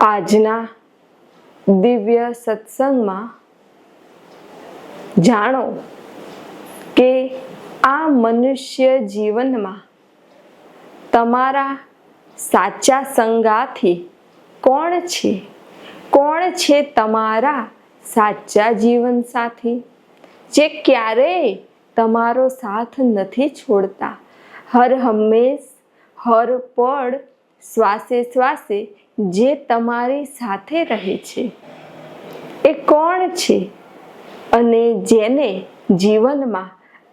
આજના દિવ્ય સત્સંગમાં જાણો કે આ મનુષ્ય જીવનમાં તમારા સાચા સંગાથી કોણ છે? કોણ છે તમારા સાચા જીવન સાથી? જે ક્યારેય તમારો સાથ નથી છોડતા. હર હંમેશ હર પળ શ્વાસે શ્વાસે જે તમારી સાથે રહે છે. એ કોણ છે? અને જેને જીવનમાં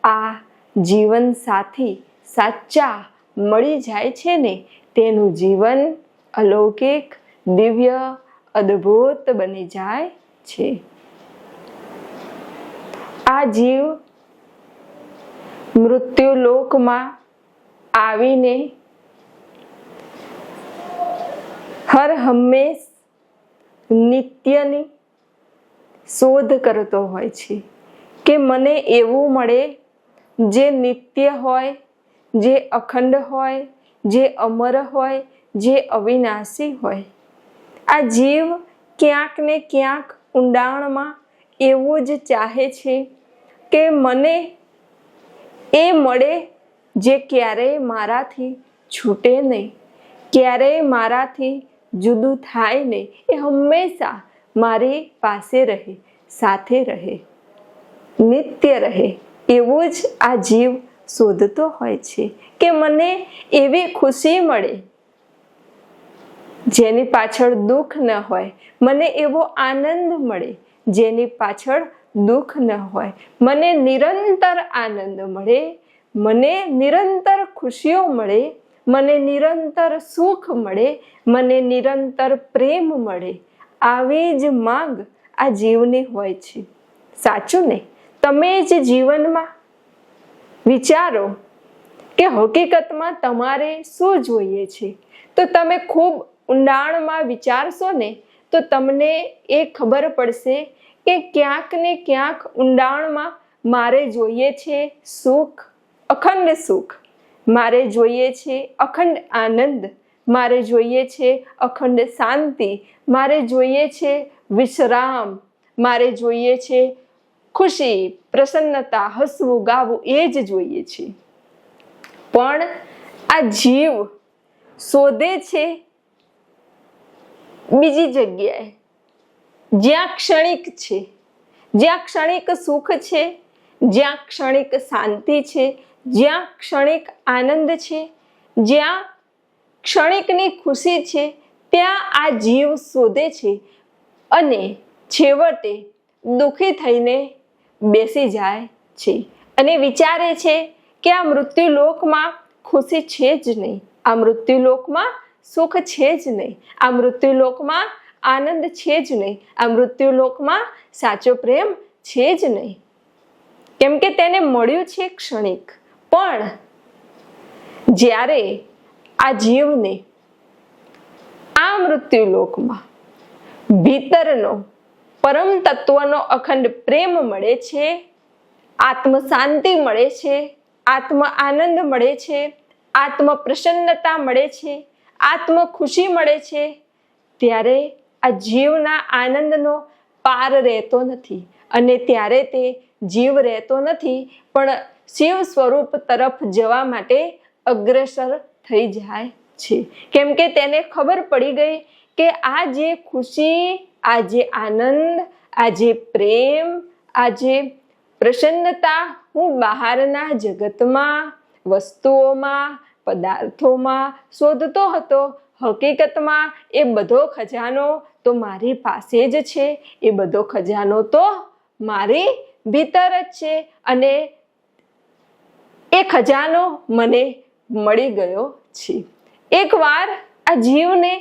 આ જીવન સાથી સાચા મળી જાય છે ને, તેનું જીવન અલૌકિક, દિવ્ય, અદ્ભુત બની જાય છે. આ જીવ મૃત્યુ લોકમાં આવીને હર હંમેશ નિત્યની શોધ કરતો હોય છે કે મને એવું મળે જે નિત્ય હોય, જે અખંડ હોય, જે અમર હોય, જે અવિનાશી હોય. આ જીવ ક્યાંક ને ક્યાંક ઊંડાણમાં એવું જ ચાહે છે કે મને એ મળે જે ક્યારેય મારાથી છૂટે નહીં, ક્યારેય મારાથી જુદું થાય નહીં એ હંમેશા મારી પાસે રહે, સાથે રહે, નિત્ય રહે. એવો જ આ જીવ શોધતો હોય છે કે મને એવી ખુશી મળે જેની પાછળ દુઃખ ન હોય. મને એવો આનંદ મળે જેની પાછળ દુઃખ ન હોય. મને નિરંતર આનંદ મળે. મને નિરંતર ખુશીઓ મળે મને નિરંતર સુખ મળે, મને નિરંતર પ્રેમ મળે. આવી જ માંગ આ જીવની હોય છે. સાચું ને? તમે જ જીવનમાં વિચારો કે હકીકતમાં તમારે શું જોઈએ છે. તો તમે ખૂબ ઊંડાણમાં વિચારશો ને, તો તમને એ ખબર પડશે કે ક્યાંક ને ક્યાંક ઊંડાણમાં મારે જોઈએ છે સુખ, અખંડ સુખ. મારે જોઈએ છે અખંડ આનંદ, મારે જોઈએ છે અખંડ શાંતિ, મારે જોઈએ છે વિશ્રામ, મારે જોઈએ છે ખુશી, પ્રસન્નતા, હસવું, ગાવું, એ જ જોઈએ છે. પણ આ જીવ શોધે છે બીજી જગ્યાએ. જ્યાં ક્ષણિક છે, જ્યાં ક્ષણિક સુખ છે, જ્યાં ક્ષણિક શાંતિ છે જ્યાં ક્ષણિક આનંદ છે, જ્યાં ક્ષણિકની ખુશી છે, ત્યાં આ જીવ શોધે છે અને છેવટે દુઃખી થઈને બેસી જાય છે અને વિચારે છે કે આ મૃત્યુ લોકમાં ખુશી છે જ નહીં. આ મૃત્યુ લોકમાં સુખ છે જ નહીં. આ મૃત્યુ લોકમાં આનંદ છે જ નહીં. આ મૃત્યુ લોકમાં સાચો પ્રેમ છે જ નહીં. કેમ કે તેને મળ્યું છે ક્ષણિક. પણ જ્યારે આ જીવને આ મૃત્યુલોકમાં ભીતરનો, પરમ તત્વનો અખંડ પ્રેમ મળે છે આત્મ શાંતિ મળે છે, આત્મ આનંદ મળે છે, આત્મ પ્રસન્નતા મળે છે, આત્મ ખુશી મળે છે, ત્યારે આ જીવના આનંદનો પાર રહેતો નથી. અને ત્યારે તે જીવ રહેતો નથી, પણ શિવ સ્વરૂપ તરફ જવા માટે અગ્રસર થઈ જાય છે. કેમ કે તેને ખબર પડી ગઈ કે આ જે ખુશી, આ જે આનંદ, આ જે પ્રેમ, આ જે પ્રસન્નતા હું બહારના જગતમાં, વસ્તુઓમાં, પદાર્થોમાં શોધતો હતો, હકીકતમાં એ બધો ખજાનો તો મારી પાસે જ છે, એ બધો ખજાનો તો મારી ભીતર જ છે અને એ ખજાનો મને મળી ગયો છે. એકવાર આ જીવને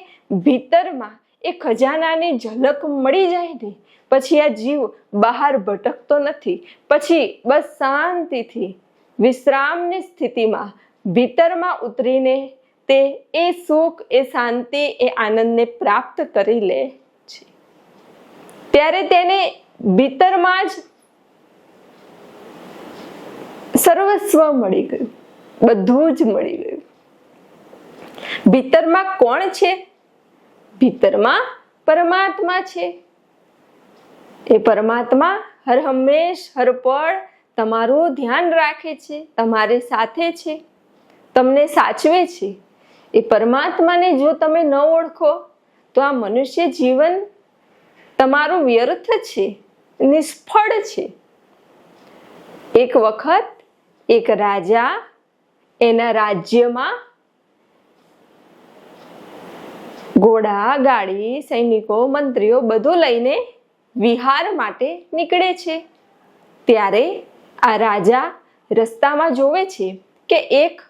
ભીતરમાં એ ખજાનાની ઝલક મળી જાય ને, પછી આ જીવ બહાર ભટકતો નથી. પછી બસ શાંતિથી, વિશ્રામની સ્થિતિમાં ભીતરમાં ઉતરીને તે એ સુખ, એ શાંતિ, એ આનંદને પ્રાપ્ત કરી લે છે. ત્યારે તેને ભીતરમાં જ સર્વસ્વ મળી ગયું. બધું જ મળી ગયું. ભીતરમાં કોણ છે? ભીતરમાં પરમાત્મા છે. એ પરમાત્મા હર હંમેશ, હર તમારું ધ્યાન રાખે છે, તમારી સાથે છે, તમને સાચવે છે. એ પરમાત્માને જો તમે ન ઓળખો, તો આ મનુષ્ય જીવન તમારું વ્યર્થ છે, નિષ્ફળ છે. એક વખત એક રાજા એના રાજ્યમાં ઘોડા, ગાડી, સૈનિકો, મંત્રીઓ બધું લઈને વિહાર માટે નીકળે છે. ત્યારે આ રાજા રસ્તામાં જોવે છે કે એક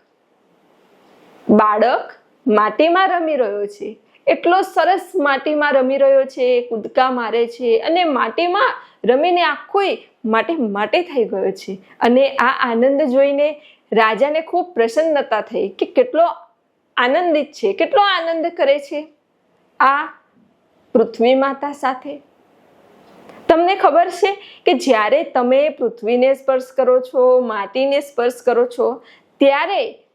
બાળક માટીમાં રમી રહ્યો છે. એટલો સરસ માટીમાં રમી રહ્યો છે, કૂદકા મારે છે અને માટીમાં રમીને આખોય માટે માટે થઈ ગયો છે. અને આ આનંદ જોઈને રાજાને ખૂબ પ્રસન્નતા થઈ કે કેટલો આનંદિત છે, કેટલો આનંદ કરે છે. આ પૃથ્વી માતા સાથે. તમને ખબર છે કે જ્યારે તમે પૃથ્વીને સ્પર્શ કરો છો, માટીને સ્પર્શ કરો છો, ત્યારે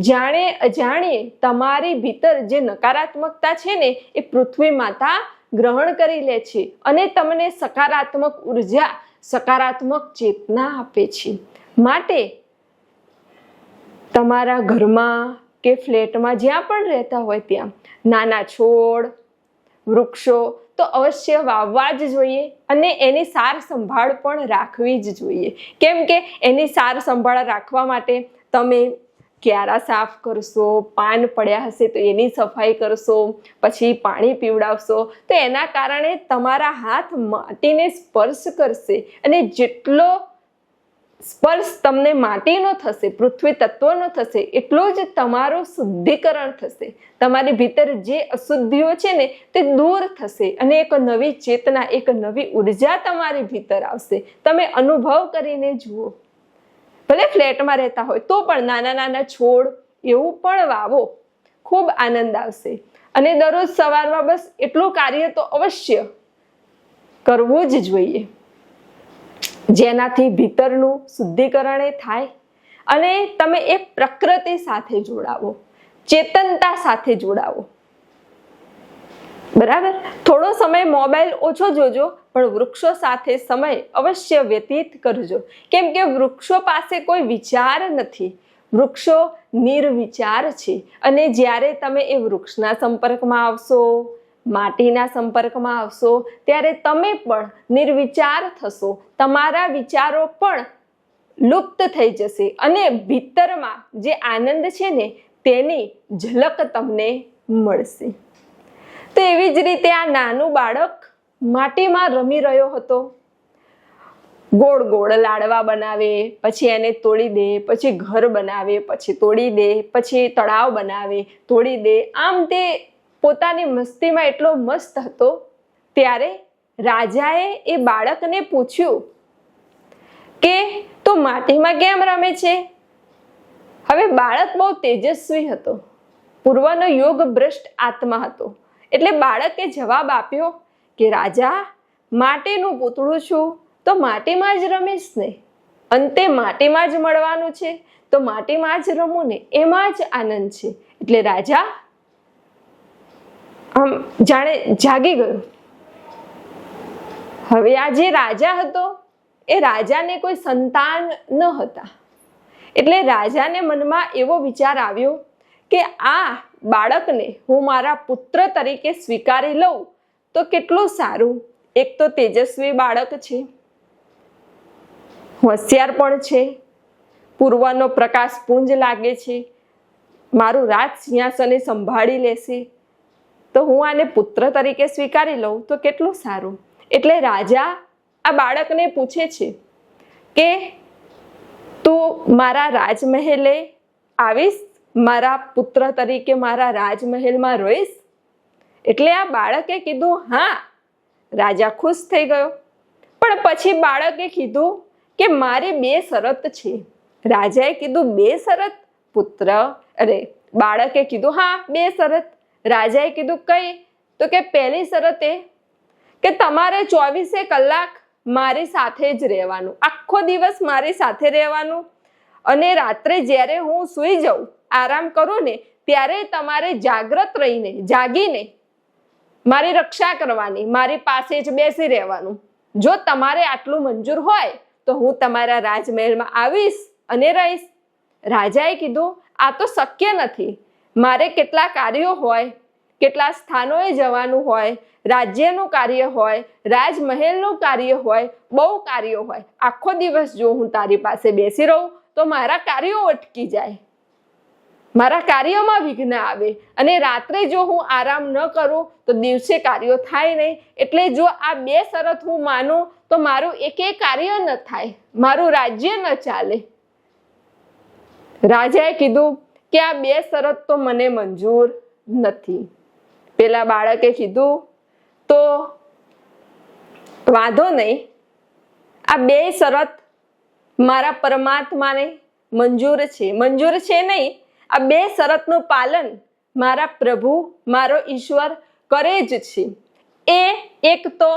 જાણે અજાણીએ તમારી ભીતર જે નકારાત્મકતા છે ને, એ પૃથ્વી માતા ગ્રહણ કરી લે છે અને તમને સકારાત્મક ઊર્જા, સકારાત્મક ચેતના આપે છે. માટે તમારા ઘરમાં કે ફ્લેટમાં જ્યાં પણ રહેતા હોય ત્યાં નાના છોડ, વૃક્ષો તો અવશ્ય વાવવા જ જોઈએ અને એની સાર સંભાળ પણ રાખવી જ જોઈએ. કેમ કે એની સાર સંભાળ રાખવા માટે તમે ક્યારા સાફ કરશો, પાન પડ્યા હશે તો એની સફાઈ કરશો, પછી પાણી પીવડાવશો. તો એના કારણે તમારા હાથ માટીને સ્પર્શ કરશે અને જેટલો સ્પર્શ તમને માટીનો થશે, પૃથ્વી તત્વનો થશે, એટલું જ તમારું શુદ્ધિકરણ થશે. તમારી ભીતર જે અશુદ્ધિઓ છે ને, તે દૂર થશે અને એક નવી ચેતના, એક નવી ઊર્જા તમારી ભીતર આવશે. તમે અનુભવ કરીને જુઓ. ભલે ફ્લેટમાં રહેતા હોય, તો પણ નાના નાના છોડ એવું પણ વાવો. ખૂબ આનંદ આવશે. અને દરરોજ સવારમાં બસ એટલું કાર્ય તો અવશ્ય કરવું જ જોઈએ. જેનાથી ભીતરનું શુદ્ધિકરણ થાય. અને તમે એક પ્રકૃતિ સાથે જોડાવો. ચેતનતા સાથે જોડાવો. બરાબર? થોડો સમય મોબાઈલ ઓછો જોજો, પણ વૃક્ષો સાથે સમય અવશ્ય વ્યતીત કરજો. કેમ કે વૃક્ષો પાસે કોઈ વિચાર નથી. વૃક્ષો નિર્વિચાર છે. અને જ્યારે તમે એ વૃક્ષના સંપર્કમાં આવશો, માટીના સંપર્કમાં આવશો, ત્યારે તમે પણ નિર્વિચાર થશો. તમારા વિચારો પણ લુપ્ત થઈ જશે અને ભીતરમાં જે આનંદ છે ને, તેની ઝલક તમને મળશે. તો એવી જ રીતે આ નાનું બાળક માટીમાં રમી રહ્યો હતો. ગોળ ગોળ લાડવા બનાવે, પછી એને તોડી દે, પછી ઘર બનાવે, પછી તોડી દે, પછી તળાવ બનાવે, તોડી દે. આમ તે પોતાની મસ્તીમાં એટલો મસ્ત હતો. ત્યારે રાજાએ એ બાળકને પૂછ્યું કે, તું માટીમાં કેમ રમે છે? હવે બાળક બહુ તેજસ્વી હતો. પૂર્વનો યોગ ભ્રષ્ટ આત્મા હતો. એટલે બાળકે જવાબ આપ્યો કે, રાજા, માટીનું પૂતળું છું, તો માટીમાં જ રમીશ ને? અંતે માટીમાં જ મળવાનું છે, તો માટીમાં જ રમું ને? એમાં જ આનંદ છે. એટલે રાજા આમ જાણે જાગી ગયો. હવે આ જે રાજા હતો, એ રાજાને કોઈ સંતાન ન હતા. એટલે રાજાને મનમાં એવો વિચાર આવ્યો કે, આ બાળકને હું મારા પુત્ર તરીકે સ્વીકારી લઉં, તો કેટલું સારું? એક તો તેજસ્વી બાળક છે. હોશિયાર પણ છે. પૂર્વનો પ્રકાશ પુંજ લાગે છે. મારું રાજ સિંહાસને સંભાળી લેશે. તો હું આને પુત્ર તરીકે સ્વીકારી લઉં, તો કેટલું સારું? એટલે રાજા આ બાળકને પૂછે છે કે, તું મારા રાજમહેલે આવીશ? મારા પુત્ર તરીકે મારા રાજમહેલમાં રહીશ એટલે આ બાળકે કીધું, હા, રાજા ખુશ થઈ ગયો. પણ પછી બાળકે કીધું કે, મારી બે શરત છે. રાજાએ કીધું, બે શરત? પુત્ર. અરે, બાળકે કીધું, હા, બે શરત. રાજાએ કીધું, કઈ? તો કે પહેલી શરત એ કે તમારે ચોવીસે કલાક મારી સાથે જ રહેવાનું. આખો દિવસ મારી સાથે રહેવાનું. અને રાત્રે જ્યારે હું સૂઈ જાઉં આરામ કરું ને, ત્યારે તમારે જાગ્રત રહીને, જાગીને મારી રક્ષા કરવાની, મારી પાસે જ બેસી રહેવાનું. જો તમારે આટલું મંજૂર હોય, તો હું તમારા રાજમહેલમાં આવીશ અને રહીશ. રાજાએ કીધું, આ તો શક્ય નથી. મારે કેટલા કાર્યો હોય, કેટલા સ્થાનોએ જવાનું હોય, રાજ્યનું કાર્ય હોય, રાજમહેલનું કાર્ય હોય, બહુ કાર્યો હોય. આખો દિવસ જો હું તારી પાસે બેસી રહું, તો મારા કાર્યો અટકી જાય. મારા કાર્યમાં વિઘ્ન આવે અને રાત્રે જો હું આરામ ન કરું, તો દિવસે કાર્યો થાય નહીં. એટલે જો આ બે શરત હું માનું, તો મારું એકે કાર્ય ન થાય, મારું રાજ્ય ન ચાલે. રાજાએ કીધું કે આ બે શરત તો મને મંજૂર નથી. પેલા બાળકે કીધું, તો વાંધો નહીં. આ બે શરત મારા પરમાત્માને મંજૂર છે. મંજૂર છે નહીં આ બે શરતનું પાલન મારા પ્રભુ, મારો ઈશ્વર કરે જ છે. એ એક તો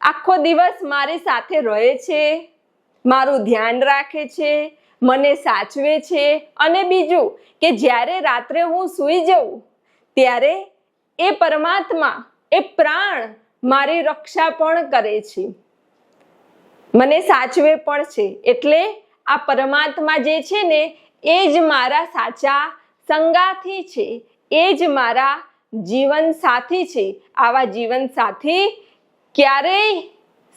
આખો દિવસ મારી સાથે રહે છે, મારું ધ્યાન રાખે છે, મને સાચવે છે અને બીજું કે જ્યારે રાત્રે હું સૂઈ જઉં, ત્યારે એ પરમાત્મા, એ પ્રાણ મારી રક્ષા પણ કરે છે. મને સાચવે પણ છે. એટલે આ પરમાત્મા જે છે ને એ જ મારા સાચા સંગાથી છે. એ જ મારા જીવન સાથી છે. આવા જીવન સાથી ક્યારેય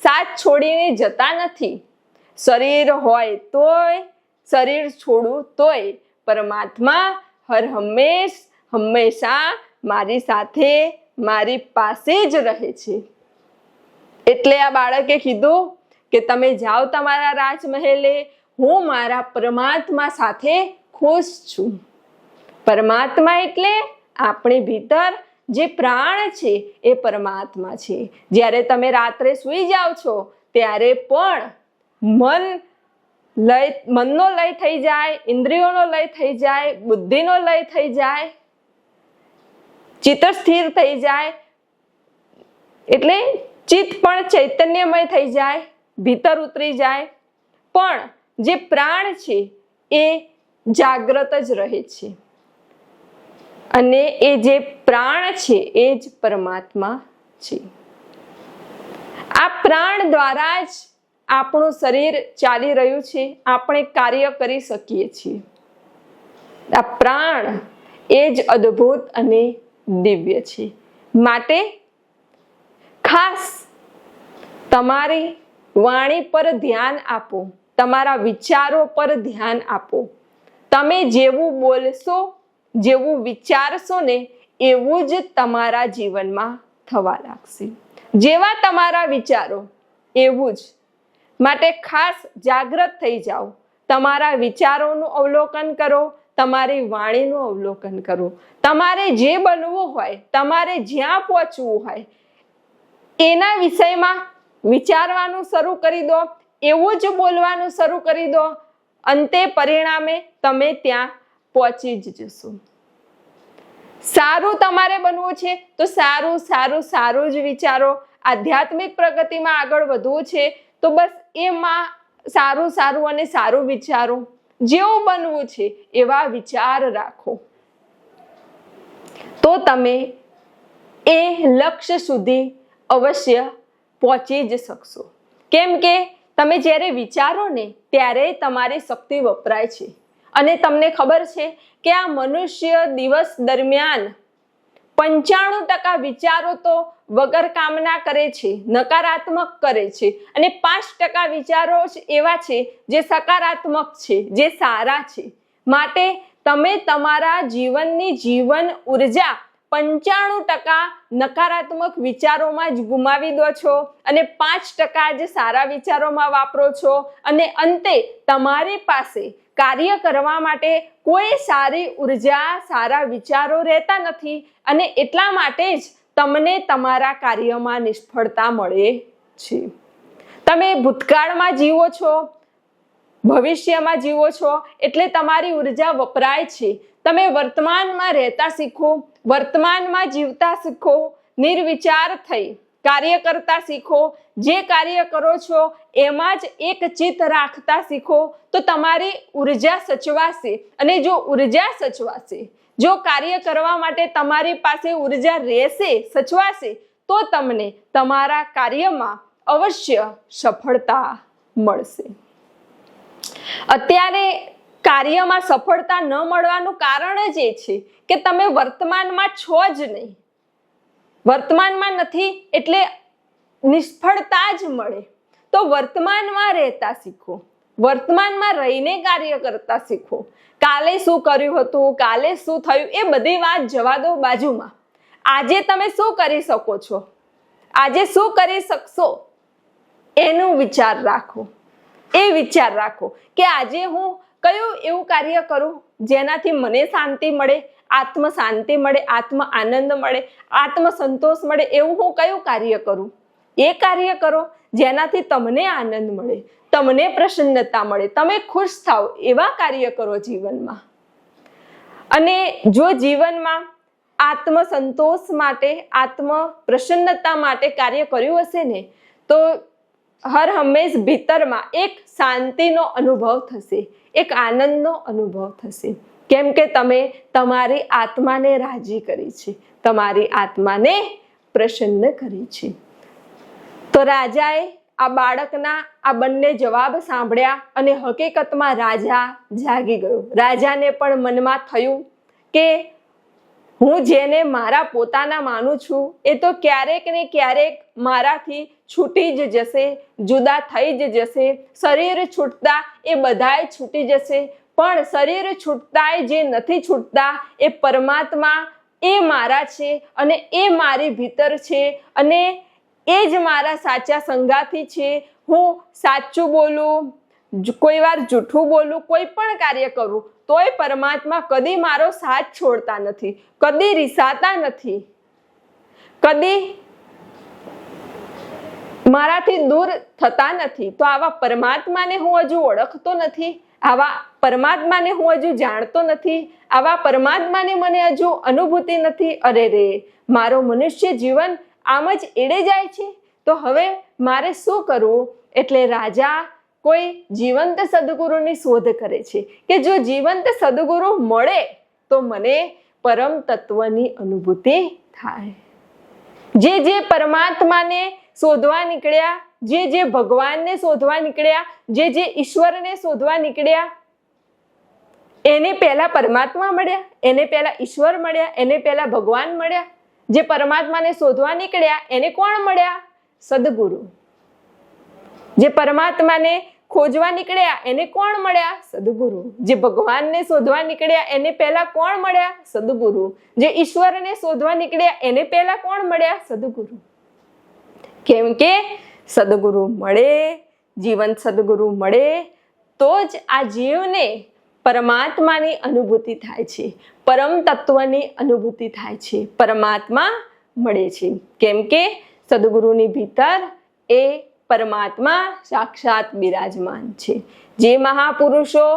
સાથ છોડીને જતા નથી. શરીર હોય તોય, શરીર છોડું તોય. પરમાત્મા હર હંમેશ, હંમેશા મારી સાથે, મારી પાસે જ રહે છે. એટલે આ બાળકે કીધું કે તમે જાઓ તમારા રાજમહેલે હું મારા પરમાત્મા સાથે ખુશ છું. પરમાત્મા એટલે આપણી ભીતર જે પ્રાણ છે એ પરમાત્મા છે. જ્યારે તમે રાત્રે સૂઈ જાઓ છો, ત્યારે પણ મન લય, મનનો લય થઈ જાય, ઇન્દ્રિયોનો લય થઈ જાય, બુદ્ધિનો લય થઈ જાય, ચિત્ત સ્થિર થઈ જાય, એટલે ચિત્ત પણ ચૈતન્યમય થઈ જાય, ભીતર ઉતરી જાય. પણ જે પ્રાણ છે, એ જાગ્રત જ રહે છે. અને એ જે પ્રાણ છે, એ જ પરમાત્મા છે. આ પ્રાણ દ્વારા જ આપણું શરીર ચાલી રહ્યું છે, આપણે કાર્ય કરી શકીએ છીએ. આ પ્રાણ એ જ અદ્ભુત અને દિવ્ય છે. માટે ખાસ તમારી વાણી પર ધ્યાન આપો. તમારા વિચારો પર ધ્યાન આપો. તમે જેવું બોલશો, જેવું વિચારશો ને એવું જ તમારા જીવનમાં થવા લાગશે. જેવા તમારા વિચારો, એવું જ. માટે ખાસ જાગૃત થઈ જાઓ. તમારા વિચારોનું અવલોકન કરો, તમારી વાણીનું અવલોકન કરો. તમારે જે બનવું હોય, તમારે જ્યાં પહોંચવું હોય, એના વિષયમાં વિચારવાનું શરૂ કરી દો. એવું જ બોલવાનું શરૂ કરી દો. અંતે પરિણામે તમે ત્યાં પહોંચી જ જશો. સારું તમારે બનવું છે તો સારું સારું સારું જ વિચારો. આધ્યાત્મિક પ્રગતિમાં આગળ વધવું છે તો બસ એમાં સારું સારું અને સારું વિચારો. જેવું બનવું છે એવા વિચાર રાખો. તો તમે એ લક્ષ્ય સુધી અવશ્ય પહોંચી જ શકશો. કેમ કે તમે જ્યારે વિચારો ને, ત્યારે તમારી શક્તિ વપરાય છે. અને તમને ખબર છે કે આ મનુષ્ય દિવસ દરમિયાન પંચાણું ટકા વિચારો તો વગર કામના કરે છે, નકારાત્મક કરે છે. અને પાંચ ટકા વિચારો જ એવા છે જે સકારાત્મક છે, જે સારા છે. માટે તમે તમારા જીવનની જીવન ઊર્જા પંચાણું ટકા નકારાત્મક વિચારોમાં જ ગુમાવી દો છો અને પાંચ ટકા જ સારા વિચારોમાં વાપરો છો અને અંતે તમારી પાસે કાર્ય કરવા માટે કોઈ સારી ઊર્જા, સારા વિચારો રહેતા નથી અને એટલા માટે જ તમને તમારા કાર્યમાં નિષ્ફળતા મળે છે. તમે ભૂતકાળમાં જીવો છો, ભવિષ્યમાં જીવો છો, એટલે તમારી ઊર્જા વપરાય છે. તમે વર્તમાનમાં રહેતા શીખો વર્તમાનમાં જીવતા શીખો, નિર્વિચાર થઈ, કાર્ય કરતા શીખો, જે કાર્ય કરો છો એમાં જ એક ચિત્ત રાખતા શીખો, તો તમારી ઊર્જા સચવાશે. અને જો ઊર્જા સચવાશે, જો કાર્ય કરવા માટે તમારી પાસે ઊર્જા રહેશે, સચવાશે, તો તમને તમારા કાર્યમાં અવશ્ય સફળતા મળશે. અત્યારે કાર્યમાં સફળતા ન મળવાનું કારણ જ એ છે કે તમે વર્તમાનમાં છો જ નહીં. વર્તમાનમાં નથી એટલે નિષ્ફળતા જ મળે. તો વર્તમાનમાં રહેતા શીખો. વર્તમાનમાં રહીને કાર્ય કરતા શીખો. કાલે શું કર્યું હતું, કાલે શું થયું, એ બધી વાત જવા દો બાજુમાં. આજે તમે શું કરી શકો છો? આજે શું કરી શકશો? એનું વિચાર રાખો. એ વિચાર રાખો કે આજે હું કયું એવું કાર્ય કરું જેનાથી મને શાંતિ મળે આત્મ શાંતિ મળે, આત્મ આનંદ મળે, આત્મ સંતોષ મળે એવું હું કયું કાર્ય કરું? એ કાર્ય કરો જેનાથી તમને આનંદ મળે, તમને પ્રસન્નતા મળે, તમે ખુશ થાઓ એવા કાર્ય કરો જીવનમાં. અને જો જીવનમાં આત્મ સંતોષ માટે, આત્મ પ્રસન્નતા માટે કાર્ય કર્યું હશે ને, તો હર હંમેશ ભીતરમાં એક શાંતિનો અનુભવ થશે, એક આનંદનો અનુભવ થશે. કેમ કે તમે તમારી આત્માને રાજી કરી છે, તમારી આત્માને પ્રસન્ન કરી છે. તો રાજાએ આ બાળકના આ બંને જવાબ સાંભળ્યા અને હકીકતમાં રાજા જાગી ગયો. રાજાને પણ મનમાં થયું કે હું જેને મારા પોતાના માનું છું, એ તો ક્યારેક ને ક્યારેક મારાથી છૂટી જ જશે, જુદા થઈ જ જશે. શરીર છૂટતા એ બધાય છૂટી જશે, પણ શરીર છૂટતાય જે નથી છૂટતા, એ પરમાત્મા એ મારા છે અને એ મારી ભીતર છે અને એ જ મારા સાચા સંગાથી છે. હું સાચું બોલું કોઈ વાર જૂઠું બોલું, કોઈ પણ કાર્ય કરું, તોય પરમાત્મા કદી મારો સાથ છોડતા નથી, કદી રિસાતા નથી. કદી મારાથી દૂર થતા નથી. તો આવા પરમાત્માને હું હજુ ઓળખતો નથી, આવા પરમાત્માને હું હજુ જાણતો નથી, આવા પરમાત્માને મને હજુ અનુભૂતિ નથી. અરે રે, મારો મનુષ્ય જીવન આમ જ એડે જાય છે? તો હવે મારે શું કરવું? એટલે રાજા કોઈ જીવંત સદગુરુની શોધ કરે છે. કે જો જીવંત સદગુરુ મળે, તો મને પરમ તત્વની અનુભૂતિ થાય. જે જે પરમાત્માને શોધવા નીકળ્યા, જે જે ભગવાનને શોધવા નીકળ્યા, જે જે ઈશ્વરને શોધવા નીકળ્યા, એને પહેલા પરમાત્મા મળ્યા, એને પહેલા ઈશ્વર મળ્યા, એને પહેલા ભગવાન મળ્યા. જે પરમાત્માને શોધવા નીકળ્યા, એને કોણ મળ્યા? સદગુરુ. જે પરમાત્માને ખોજવા નીકળ્યા, એને કોણ મળ્યા? સદગુરુ. જે ભગવાનને શોધવા નીકળ્યા, એને પહેલા કોણ મળ્યા? સદગુરુ. જે ઈશ્વરને શોધવા નીકળ્યા, એને પહેલા કોણ મળ્યા? સદગુરુ. કેમ કે સદગુરુ મળે જીવન સદગુરુ મળે, તો જ આ જીવને પરમાત્માની અનુભૂતિ થાય છે. પરમ તત્વની અનુભૂતિ થાય છે. પરમાત્મા મળે છે. કેમ કે સદગુરુની ભીતર એ પરમાત્મા સાક્ષાત બિરાજમાન છે. જે મહાપુરુષો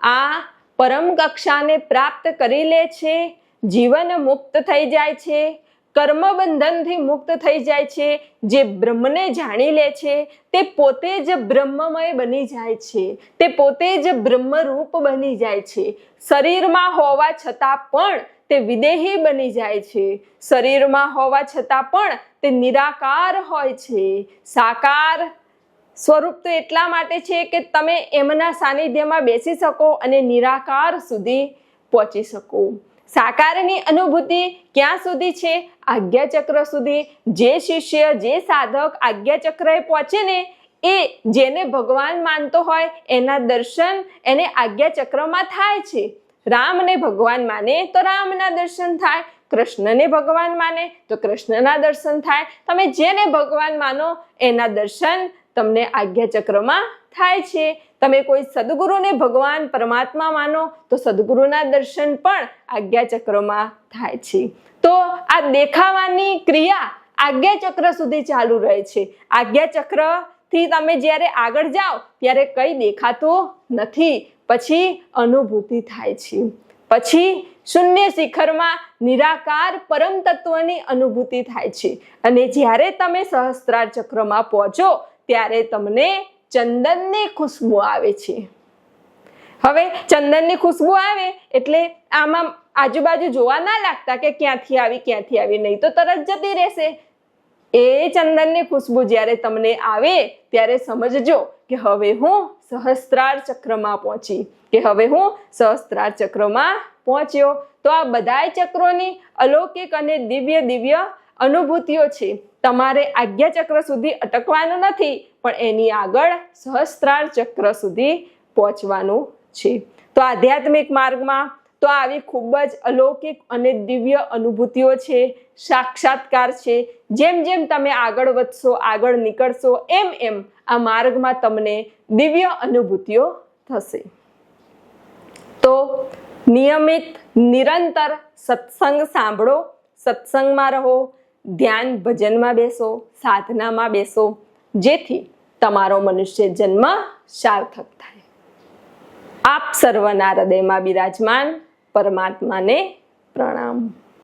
આ પરમ કક્ષાને પ્રાપ્ત કરી લે છે, જીવન મુક્ત થઈ જાય છે કર્મ બંધનથી મુક્ત થઈ જાય છે, જે બ્રહ્મને જાણી લે છે, તે પોતે જ બ્રહ્મમય બની જાય છે, તે પોતે જ બ્રહ્મરૂપ બની જાય છે. શરીરમાં હોવા છતાં પણ તે વિદેહી બની જાય છે. શરીરમાં હોવા છતાં પણ તે નિરાકાર હોય છે. સાકાર સ્વરૂપ તો એટલા માટે છે કે તમે એમના સાનિધ્યમાં બેસી શકો અને નિરાકાર સુધી પહોંચી શકો. સાકારની અનુભૂતિ ક્યાં સુધી છે? આજ્ઞાચક્ર સુધી. જે શિષ્ય, જે સાધક આજ્ઞાચક્રએ પહોંચે ને, એ જેને ભગવાન માનતો હોય એના દર્શન એને આજ્ઞાચક્રમાં થાય છે. રામને ભગવાન માને તો રામના દર્શન થાય, કૃષ્ણને ભગવાન માને તો કૃષ્ણના દર્શન થાય. તમે જેને ભગવાન માનો એના દર્શન તમને આજ્ઞાચક્રમાં થાય છે. તમે કોઈ સદગુરુને ભગવાન પરમાત્મા માનો તો સદગુરુના દર્શન પણ આજ્ઞાચક્રમાં થાય છે. તો આ દેખાવાની ક્રિયા આજ્ઞાચક્ર સુધી ચાલુ રહે છે. આજ્ઞાચક્રથી તમે જ્યારે આગળ જાઓ ત્યારે કંઈ દેખાતું નથી. પછી અનુભૂતિ થાય છે. પછી શૂન્ય શિખરમાં નિરાકાર પરમ તત્વની અનુભૂતિ થાય છે. અને જ્યારે તમે સહસ્ત્રાર ચક્રમાં પહોંચો, ત્યારે તમને ચંદનની ખુશ્બુ આવે છે. હવે ચંદનની ખુશ્બુ આવે એટલે આમાં આજુબાજુ જોવા ના લાગતા કે ક્યાંથી આવી ક્યાંથી આવી, નહીં તો તરત જતી રહેશે. એ ચંદનની ખુશ્બુ જ્યારે તમને આવે ત્યારે સમજજો કે હવે હું સહસ્ત્રાર ચક્રમાં પહોંચી. કે હવે હું સહસ્ત્રાર ચક્રમાં પહોંચ્યો. તો આ બધાય ચક્રોની અલૌકિક અને દિવ્ય દિવ્ય અનુભૂતિઓ છે. તમારે આજ્ઞા ચક્ર સુધી અટકવાનું નથી, પણ એની આગળ સહસ્ત્રાર ચક્ર સુધી પહોંચવાનું છે. તો આધ્યાત્મિક માર્ગમાં તો આવી ખૂબ જ અલૌકિક અને દિવ્ય અનુભૂતિઓ છે. સાક્ષાત્કાર છે. જેમ જેમ તમે આગળ વધશો, આગળ નીકળશો, એમ એમ આ માર્ગમાં તમને દિવ્ય અનુભૂતિઓ થશે. તો નિયમિત, નિરંતર સત્સંગ સાંભળો, સત્સંગમાં રહો, ધ્યાન ભજનમાં બેસો, સાધનામાં બેસો, જેથી તમારો મનુષ્ય જન્મ સાર્થક થાય. આપ સર્વના હૃદયમાં બિરાજમાન પરમાત્માને પ્રણામ.